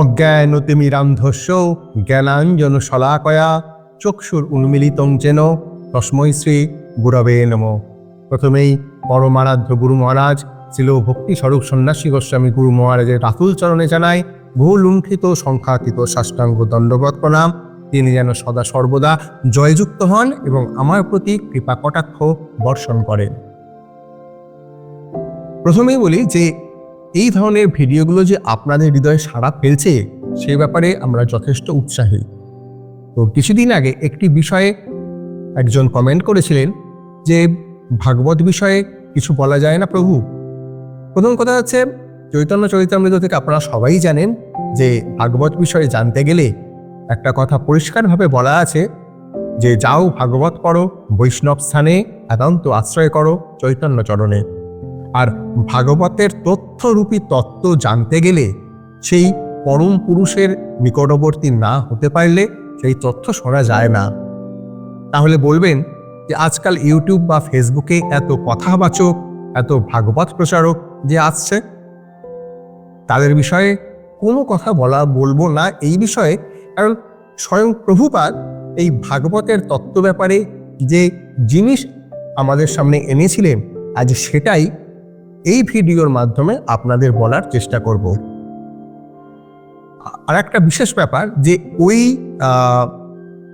অজ্ঞানতিমিরান্ধস্য জ্ঞানাঞ্জন শলাকয়া, চক্ষুর উন্মিলিতং যেন, তস্মৈ শ্রী গুরবে নম। প্রথমেই পরমারাধ্য গুরু মহারাজ ছিল ভক্তি স্বরূপ সন্ন্যাসী গোস্বামী গুরু মহারাজের রাতুল চরণে জানায় বহু লুণ্ঠিত সংখ্যাতীত সাষ্টাঙ্গ দণ্ডবত প্রণাম। তিনি যেন সদা সর্বদা জয়যুক্ত হন এবং আমার প্রতি কৃপা কটাক্ষ বর্ষণ করেন। প্রথমেই বলি যে এই ধরনের ভিডিওগুলো যে আপনাদের হৃদয়ে সাড়া ফেলছে, সে ব্যাপারে আমরা যথেষ্ট উৎসাহী। তো কিছুদিন আগে একটি বিষয়ে একজন কমেন্ট করেছিলেন যে, ভাগবত বিষয়ে কিছু বলা যায় না প্রভু? প্রথম কথা হচ্ছে, চৈতন্য চরিতামৃত থেকে আপনারা সবাই জানেন যে, ভাগবত বিষয়ে জানতে গেলে একটা কথা পরিষ্কারভাবে বলা আছে যে, যাও ভাগবত করো বৈষ্ণব স্থানে একান্ত আশ্রয় করো চৈতন্য চরণে। আর ভাগবতের তথ্যরূপী তত্ত্ব জানতে গেলে সেই পরম পুরুষের নিকটবর্তী না হতে পারলে সেই তথ্য সরা যায় না। তাহলে বলবেন যে আজকাল ইউটিউব বা ফেসবুকে এত কথাবাচক, এত ভাগবত প্রচারক যে আসছে। তাদের বিষয়ে কোনো কথা বলা, বলব না এই বিষয়ে, কারণ স্বয়ং প্রভুপাদ এই ভাগবতের তত্ত্ব ব্যাপারে যে জিনিস আমাদের সামনে এনেছিলেন, আজ সেটাই এই ভিডিওর মাধ্যমে আপনাদের বলার চেষ্টা করব। আর একটা বিশেষ ব্যাপার যে ওই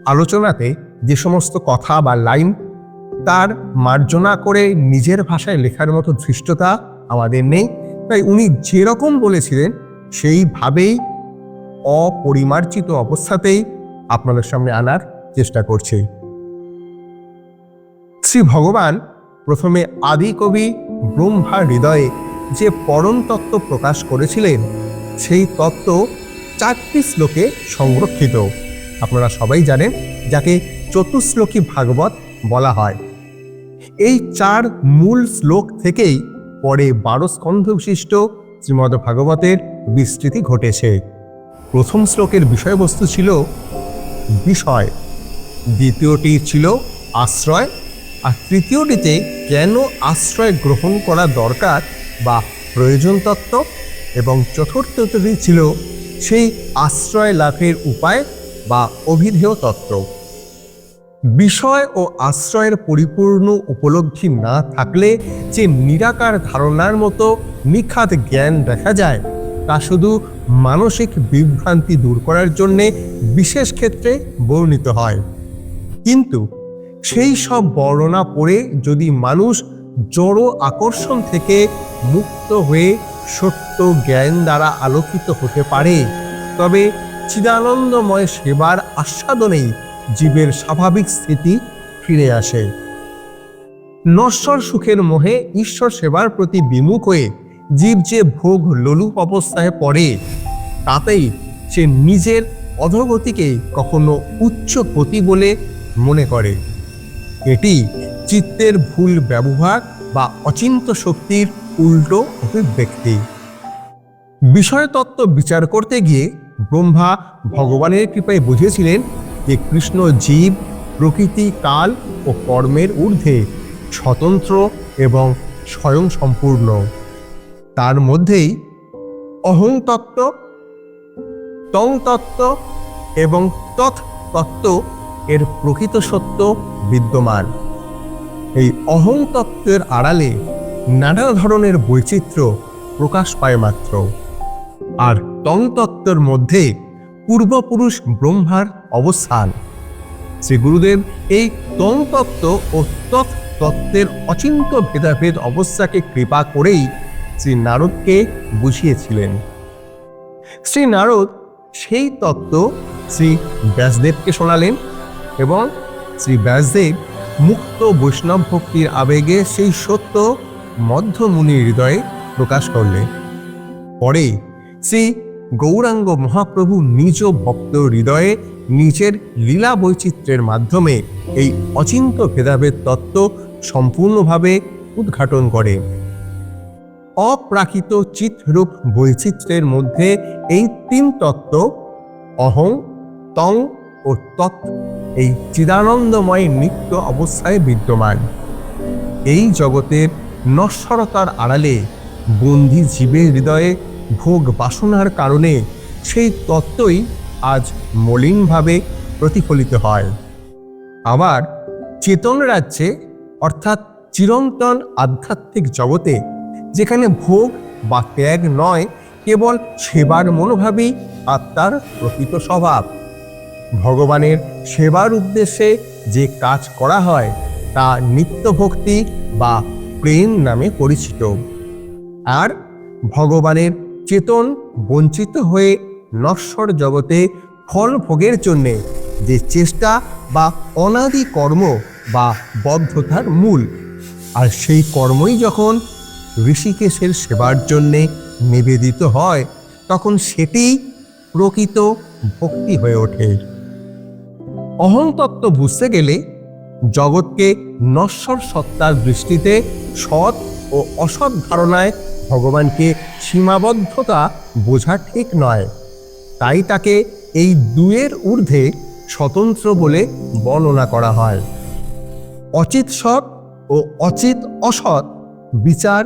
আলোচনাতে যে সমস্ত কথা বা লাইন তার মার্জনা করে নিজের ভাষায় লেখার মতো ধৃষ্টতা আমাদের নেই। তাই উনি যেরকম বলেছিলেন, সেইভাবেই অপরিমার্জিত অবস্থাতেই আপনাদের সামনে আনার চেষ্টা করছি। শ্রী ভগবান প্রথমে আদি কবি ব্রহ্মার হৃদয়ে যে পরম তত্ত্ব প্রকাশ করেছিলেন, সেই তত্ত্ব চারটি শ্লোকে সংরক্ষিত। আপনারা সবাই জানেন, যাকে চতুশ্লোকী ভাগবত বলা হয়। এই চার মূল শ্লোক থেকেই পরে বারো স্কন্ধ বিশিষ্ট শ্রীমদ ভাগবতের বিস্তৃতি ঘটেছে। প্রথম শ্লোকের বিষয়বস্তু ছিল বিষয়, দ্বিতীয়টি ছিল আশ্রয় আর তৃতীয়টিতে কেন আশ্রয় গ্রহণ করা দরকার বা প্রয়োজন তত্ত্ব? এবং চতুর্থটি ছিল সেই আশ্রয় লাভের উপায় বা অভিধেয় তত্ত্ব। বিষয় ও আশ্রয়ের পরিপূর্ণ উপলব্ধি না থাকলে যে নিরাকার ধারণার মতো নিখাত জ্ঞান দেখা যায়, তা শুধু মানসিক বিভ্রান্তি দূর করার জন্যে বিশেষ ক্ষেত্রে বর্ণিত হয়। কিন্তু সেই সব বর্ণনা পড়ে যদি মানুষ জড় আকর্ষণ থেকে মুক্ত হয়ে সত্য জ্ঞান দ্বারা আলোকিত হতে পারে, তবে চিদানন্দময় সেবার আস্বাদনেই জীবের স্বাভাবিক স্থিতি ফিরে আসে। নশ্বর সুখের মোহে ঈশ্বর সেবার প্রতি বিমুখ হয়ে জীব যে ভোগ লোলুপ অবস্থায় পড়ে, তাতেই সে নিজের অধগতিকে কখনো উচ্চ গতি বলে মনে করে। এটি চিত্তের ভুল ব্যবহার বা অচিন্ত শক্তির উল্টো অভিব্যক্তি। বিষয়তত্ত্ব বিচার করতে গিয়ে ব্রহ্মা ভগবানের কৃপায় বুঝেছিলেন যে কৃষ্ণ জীব প্রকৃতি, কাল ও কর্মের ঊর্ধ্বে স্বতন্ত্র এবং স্বয়ং সম্পূর্ণ তার মধ্যেই অহং তত্ত্ব তং তত্ত্ব এবং তৎ তত্ত্ব এর প্রকৃত সত্য বিদ্যমান। এই অহং তত্ত্বের আড়ালে নানা ধরনের বৈচিত্র্য প্রকাশ পায় মাত্র। আর তং তত্ত্বের মধ্যে পূর্বপুরুষ ব্রহ্মার অবস্থান। শ্রী গুরুদেব এই তং তত্ত্ব ও তৎ তত্ত্বের অচিন্ত ভেদাভেদ অবস্থাকে কৃপা করেই শ্রী নারদকে বুঝিয়েছিলেন। শ্রী নারদ সেই তত্ত্ব শ্রী ব্যাসদেবকে শোনালেন। এবং শ্রী ব্যাসদেব মুক্ত বৈষ্ণব ভক্তির আবেগে সেই সত্য মধ্যমুনি হৃদয়ে প্রকাশ করলেন। পরে শ্রী গৌরাঙ্গ মহাপ্রভু নিজ ভক্ত হৃদয়ে নিজের লীলা বৈচিত্র্যের মাধ্যমে এই অচিন্ত ভেদাভেদ তত্ত্ব সম্পূর্ণভাবে উদ্ঘাটন করে অপ্রাকৃত চিত্রূপ বৈচিত্র্যের মধ্যে এই তিন তত্ত্ব, অহং, তং ও তৎ এই চিদানন্দময় নিত্য অবস্থায় বিদ্যমান। এই জগতের নশ্বরতার আড়ালে বন্দি জীবের হৃদয়ে ভোগ বাসনার কারণে সেই তত্ত্বই আজ মলিনভাবে প্রতিফলিত হয়। আবার চেতন রাজ্যে অর্থাৎ চিরন্তন আধ্যাত্মিক জগতে যেখানে ভোগ বা ত্যাগ নয়, কেবল সেবার মনোভাবই আত্মার প্রকৃত স্বভাব। ভগবানের সেবার উদ্দেশ্যে যে কাজ করা হয়, তা নিত্যভক্তি বা প্রেম নামে পরিচিত। আর ভগবানের চেতন বঞ্চিত হয়ে নশ্বর জগতে ফল ভোগের জন্যে যে চেষ্টা বা অনাদি কর্ম বা বদ্ধতার মূল, আর সেই কর্মই যখন ঋষিকেশের সেবার জন্যে নিবেদিত হয়, তখন সেটি প্রকৃত ভক্তি হয়ে ওঠে। অহংতত্ত্ব বুঝতে গেলে জগৎকে নশ্বর সত্তার দৃষ্টিতে সৎ ও অসৎ ধারণায় ভগবানকে সীমাবদ্ধতা বোঝা ঠিক নয়। তাই তাকে এই দুয়ের ঊর্ধ্বে স্বতন্ত্র বলে বর্ণনা করা হয়। অচিত সৎ ও অচিত অসৎ বিচার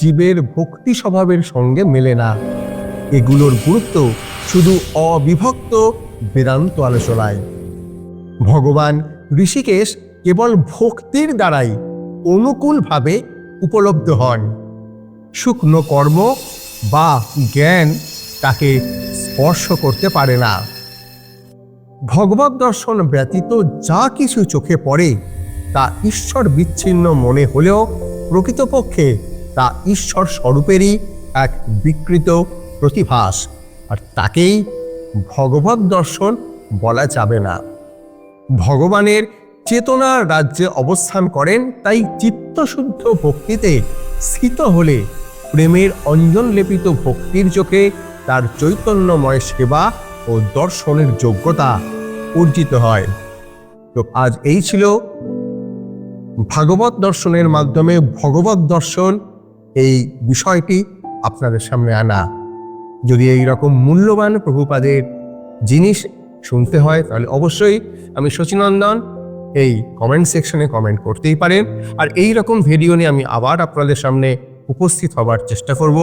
জীবের ভক্তি স্বভাবের সঙ্গে মেলে না। এগুলোর গুরুত্ব শুধু অবিভক্ত বেদান্ত আলোচনায়। ভগবান ঋষিকেশ কেবল ভক্তির দ্বারাই অনুকূলভাবে উপলব্ধ হন। শুকনো কর্ম বা জ্ঞান তাকে স্পর্শ করতে পারে না। ভগবত দর্শন ব্যতীত যা কিছু চোখে পড়ে, তা ঈশ্বর বিচ্ছিন্ন মনে হলেও প্রকৃতপক্ষে তা ঈশ্বর স্বরূপেরই এক বিকৃত প্রতিভাস, আর তাকেই ভগবত দর্শন বলা যাবে না। ভগবানের চেতনার রাজ্যে অবস্থান করেন, তাই চিত্তশুদ্ধ ভক্তিতে স্থিত হলে প্রেমের অঞ্জন লেপিত ভক্তির চোখে তার চৈতন্যময় সেবা ও দর্শনের যোগ্যতা অর্জিত হয়। তো আজ এই ছিল ভাগবত দর্শনের মাধ্যমে ভগবত দর্শন এই বিষয়টি আপনাদের সামনে আনা। যদি এই রকম মূল্যবান প্রভুপাদের জিনিস শুনতে হয়, তাহলে অবশ্যই আমি শচীনন্দন এই কমেন্ট সেকশনে কমেন্ট করতেই পারেন আর এই রকম ভিডিও নিয়ে আমি আবার আপনাদের সামনে উপস্থিত হবার চেষ্টা করব।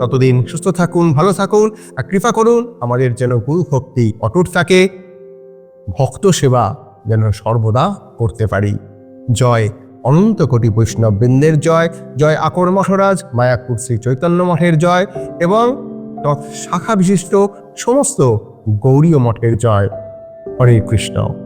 ততদিন সুস্থ থাকুন, ভালো থাকুন, আর কৃপা করুন, আমাদের যেন গুরু ভক্তি অটুট থাকে। ভক্ত সেবা যেন সর্বদা করতে পারি। জয় অনন্ত কোটি বৈষ্ণব বৃন্দের জয় জয় আকর মহারাজ, মায়াপুর শ্রী চৈতন্য মঠের জয়, এবং শাখা বিশিষ্ট সমস্ত গৌরীয় মঠের জয়। হরে কৃষ্ণ।